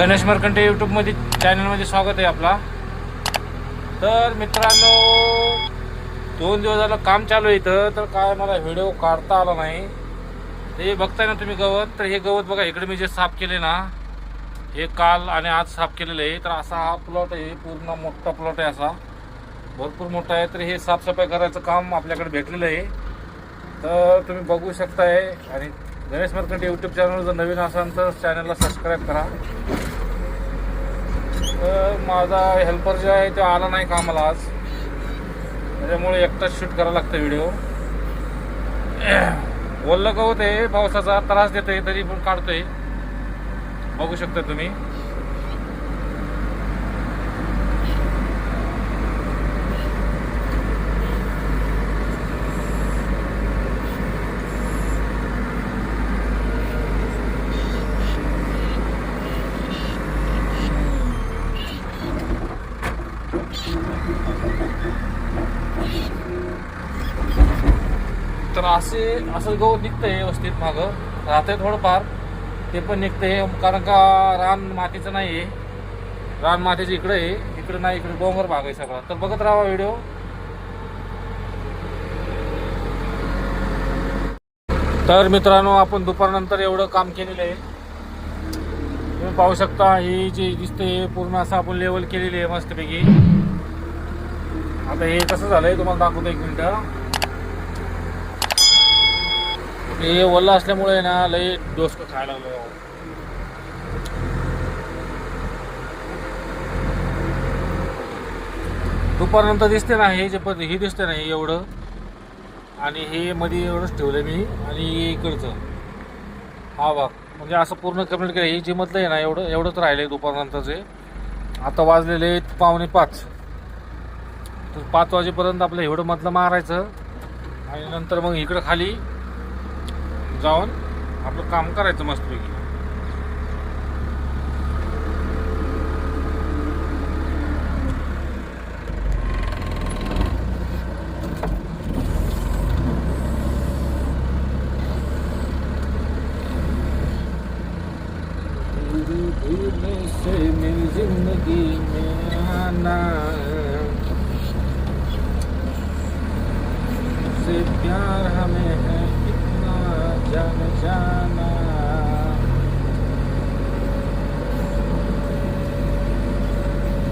गणेश मरकंटे यूट्यूबमध्ये चॅनलमध्ये स्वागत आहे आपला. तर मित्रांनो दोन दिवस झालं काम चालू आहे इथं तर काय मला व्हिडिओ काढता आला नाही. ते बघताय ना तुम्ही गवत तर हे गवत बघा इकडे मी जे साफ केले ना हे काल आणि आज साफ केलेलं आहे. तर असा हा प्लॉट आहे पूर्ण मोठा प्लॉट आहे असा. भरपूर मोठा आहे तर हे साफसफाई करायचं काम आपल्याकडे भेटलेलं आहे. तर तुम्ही बघू शकताय. आणि गणेश मरकंटे यूट्यूब चॅनल जर नवीन असाल तर चॅनलला सबस्क्राईब करा. माझा हेल्पर जो आहे तो आला नाही कामाला आज. त्याच्यामुळे एकटाच शूट करावं लागतं व्हिडिओ ओल्लं गवत आहे पावसाचा त्रास देतोय तरी पण काढतोय. बघू शकता तुम्ही. असे असं गवत निघतंय व्यवस्थित मागं. राहतंय थोडंफार. ते पण निघतंय. कारण का रान मातीचं नाही आहे रान मातीचं इकडं आहे इकडं नाही इकडे डोंगर भाग आहे सगळा. तर बघत राहा व्हिडिओ. तर मित्रांनो आपण दुपारनंतर एवढं काम केलेलं आहे. तुम्ही पाहू शकता ही जी दिसते पूर्ण असं आपण लेवल केलेली आहे मस्तपैकी. आता हे कसं झालंय तुम्हाला दाखवतो एक मिनटं. हे ओला असल्यामुळे ना लय डोसकं खायला लागलो. दुपारनंतर दिसते ना हे जे पण हे दिसते ना हे एवढं. आणि हे मध्ये एवढंच ठेवलं मी आणि इकडचं. हा भाग. म्हणजे असं पूर्ण कंप्लीट केलं. हे जे मधलं आहे ना एवढं एवढंच राहिलं आहे दुपारनंतरचे. आता वाजलेले आहेत पावणे पाच. तर पाच वाजेपर्यंत आपलं एवढं मधलं मारायचं. आणि नंतर मग इकडं खाली जाऊन आपलं काम करायचं मस्तपैकी. से मेरी जिंदगी में आना से प्यार हमें है। जाना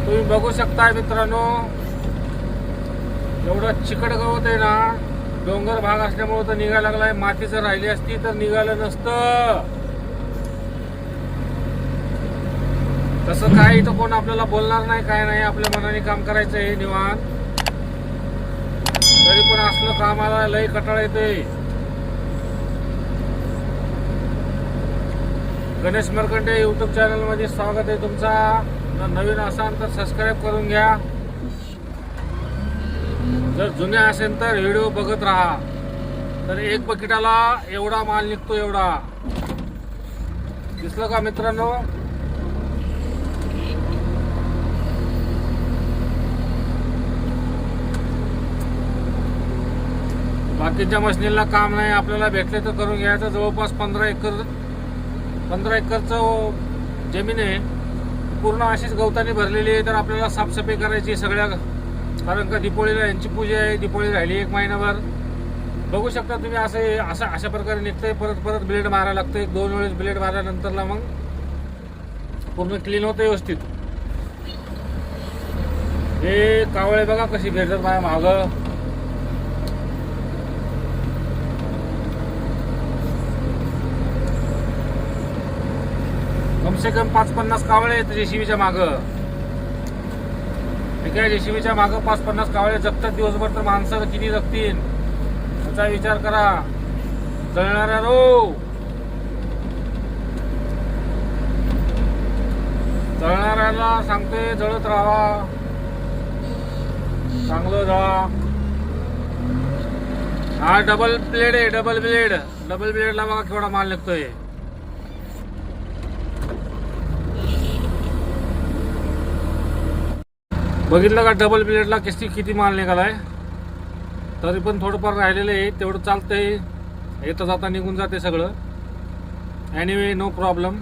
तुम्ही बघू शकताय मित्रांनो एवढं चिकट गवत आहे ना डोंगर भाग असल्यामुळे तर निघायला लागलाय. माती जर राहिली असती तर निघालं नसतं. तसं काय इथं कोण आपल्याला बोलणार नाही काय नाही आपल्या मनाने काम करायचं हे निवांत. तरी पण असलं कामाला लय कटाळ येतोय. गणेश मरकंडे यूट्यूब चॅनलमध्ये स्वागत आहे तुमचा. जर नवीन असाल तर सबस्क्राईब करून घ्या. जर जुने असेल तर व्हिडिओ बघत राहा. तर एक बकेटाला एवढा माल निघतो एवढा. दिसलं का मित्रांनो? बाकीच्या मशिनीला काम नाही आपल्याला भेटले तर करून घ्यायचं. जवळपास पंधरा एकर पंधरा एकरचं जमीन आहे. पूर्ण अशीच गवताने भरलेली आहे तर आपल्याला साफसफाई करायची सगळ्या कारण का दिपोळीला यांची पूजा आहे दिपोळी राहिली एक महिनाभर. बघू शकता तुम्ही असे असं अशा प्रकारे निघतंय परत परत ब्लेड मारायला लागतं एक दोन वेळेस ब्लेड मारल्यानंतरला मग पूर्ण क्लीन होतं व्यवस्थित. हे कावळे बघा कशी भेटतात माझ्या मागं. कम से कम पाच पन्नास कावळे आहेत जेसीबीच्या मागं. ठीक आहे जेसीबीच्या मागं पाच पन्नास कावळे जगतात दिवसभर तर माणसं किती जगतील? त्याचा विचार करा. जळणाऱ्या रो. जळणाऱ्याला सांगते जळत राहा. चांगलं जळा. हा डबल ब्लेड आहे डबल ब्लेड डबल ब्लेडला बघा केवढा माल निघतोय. बघितलं का? डबल प्लेटला किस्ती किती माल निघाला आहे तरी पण थोडंफार राहिलेलं आहे. तेवढं चालतं आहे येतं जाता निघून जाते सगळं. एनिवे नो प्रॉब्लेम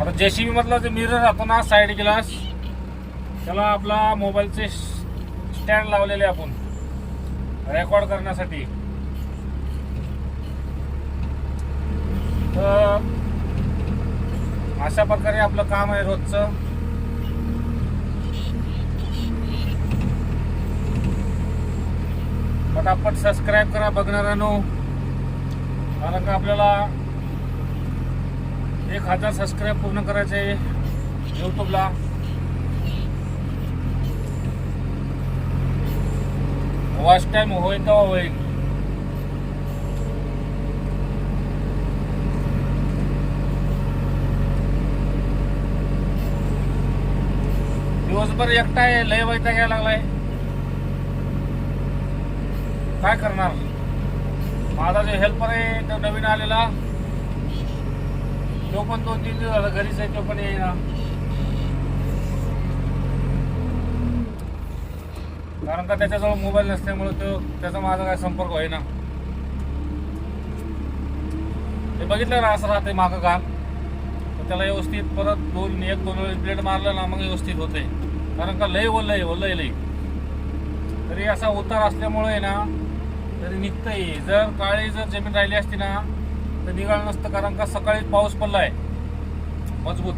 आता जेसीबी मधला जे मिरर राहतो ना साईड ग्लास त्याला आपला मोबाईलचे स्टँड लावलेले आपण. रेकॉर्ड करण्यासाठी. तर अशा प्रकारे आपलं काम आहे रोजचं. पटापट सबस्क्राईब करा बघणाऱ्यानो. कारण का आपल्याला एक हजार सबस्क्राईब पूर्ण करायचे यूट्यूबला वॉच टाइम होईल तेव्हा होईल. दिवसभर एकटा आहे लय वैता घ्यायला लागलाय. काय करणार? माझा जो हेल्पर आहे तो नवीन आलेला. तो पण दोन तीन दिवस घरीच आहे तो पण येईना. कारण का त्याच्याजवळ मोबाईल नसल्यामुळे तो त्याचा माझा काय संपर्क होईना. ते बघितलं ना असं राहते मागं घाल तर त्याला व्यवस्थित परत दोन एक दोन वेळेस ब्लेड मारलं ना मग व्यवस्थित होते कारण का लय वल्लय वल्लय लय. तरी असा उतार असल्यामुळे आहे ना तरी निघतंय. जर काळी जर जमीन राहिली असती ना तर निघालं नसतं कारण का सकाळी पाऊस पडला आहे मजबूत.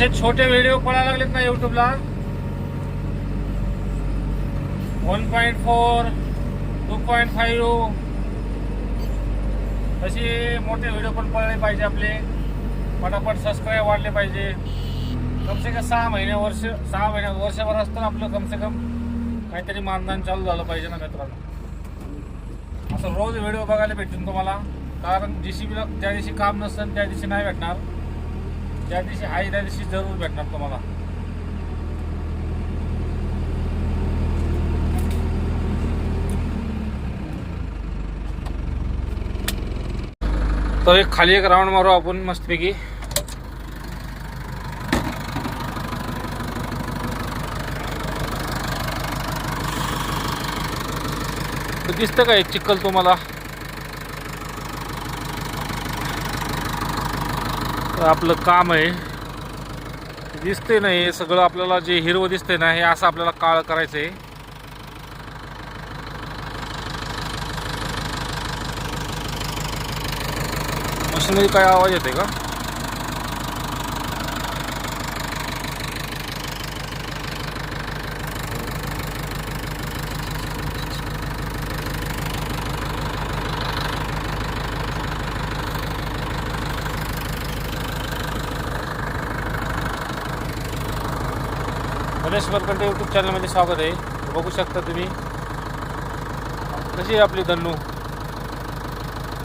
असे छोटे व्हिडिओ पडायला लागलेत ना युट्यूबला one point four two point five तसे मोठे व्हिडिओ पण पडले पाहिजे आपले. पटापट सबस्क्राईब वाढले पाहिजे. कमसे कम सहा महिने वर्ष सहा महिन्या वर्षभर असतं आपलं कम से कम. काहीतरी मानधन चालू झालं पाहिजे ना मित्रांनो. असं रोज व्हिडिओ बघायला भेटतील तुम्हाला. कारण जी सी बीला ज्या दिवशी काम नसतं त्या दिवशी नाही भेटणार. ज्या दिवशी आहे त्या दिवशी जरूर भेटणार तुम्हाला. तर एक खाली एक राऊंड मारू आपण मस्तपैकी. दिसतं का एक चिखल तुम्हाला? आपलं काम आहे. दिसते नाही हे सगळं आपल्याला जे हिरवं दिसतंय ना हे असं आपल्याला काळ करायचं आहे मशीनरी काय आवाज येते का? गणेश वरकंडे यूट्यूब चॅनलमध्ये स्वागत आहे. बघू शकता तुम्ही. कशी आहे आपली दन्नू?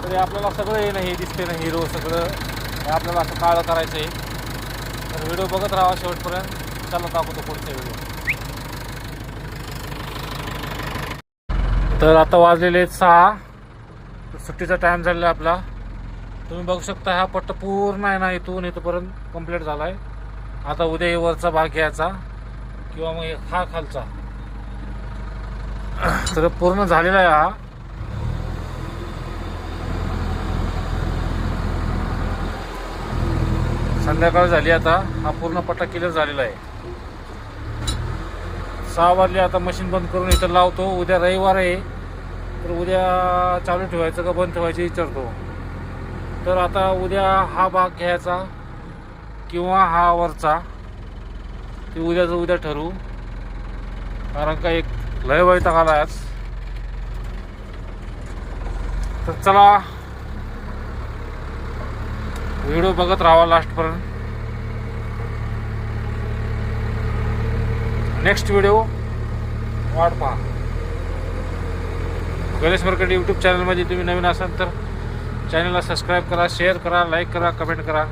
तरी आपल्याला सगळं हे नाही हे दिसते ना हिरो सगळं. हे आपल्याला असं काळं करायचं आहे तर व्हिडिओ बघत राहा शेवटपर्यंत. चला दाखवतो पुढचे व्हिडिओ तर आता वाजलेले आहेत सहा. सुट्टीचा टाईम झालेला आहे आपला. तुम्ही बघू शकता हा पट्ट पूर्ण आहे ना इथून इथंपर्यंत कंप्लीट झाला आहे आता उद्या वरचा भाग घ्यायचा. किंवा मग एक हा खालचा. तर पूर्ण झालेला आहे हा. संध्याकाळ झाली आता. हा पूर्ण पट्टा क्लिअर झालेला आहे. सहा वाजले आता मशीन बंद करून इथं लावतो. उद्या रविवार आहे. तर उद्या चालू ठेवायचं का बंद ठेवायचं विचारतो. तर आता उद्या हा भाग घ्यायचा किंवा हा वरचा. ते उद्याचं उद्या ठरवू कारण का एक लय वैताग आला आज. तर चला व्हिडिओ बघत राहावा लास्टपर्यंत. नेक्स्ट व्हिडिओ वाट पहा. गणेश मरकट यूट्यूब चॅनलमध्ये तुम्ही नवीन असाल तर चॅनलला सबस्क्राईब करा शेअर करा लाईक करा कमेंट करा.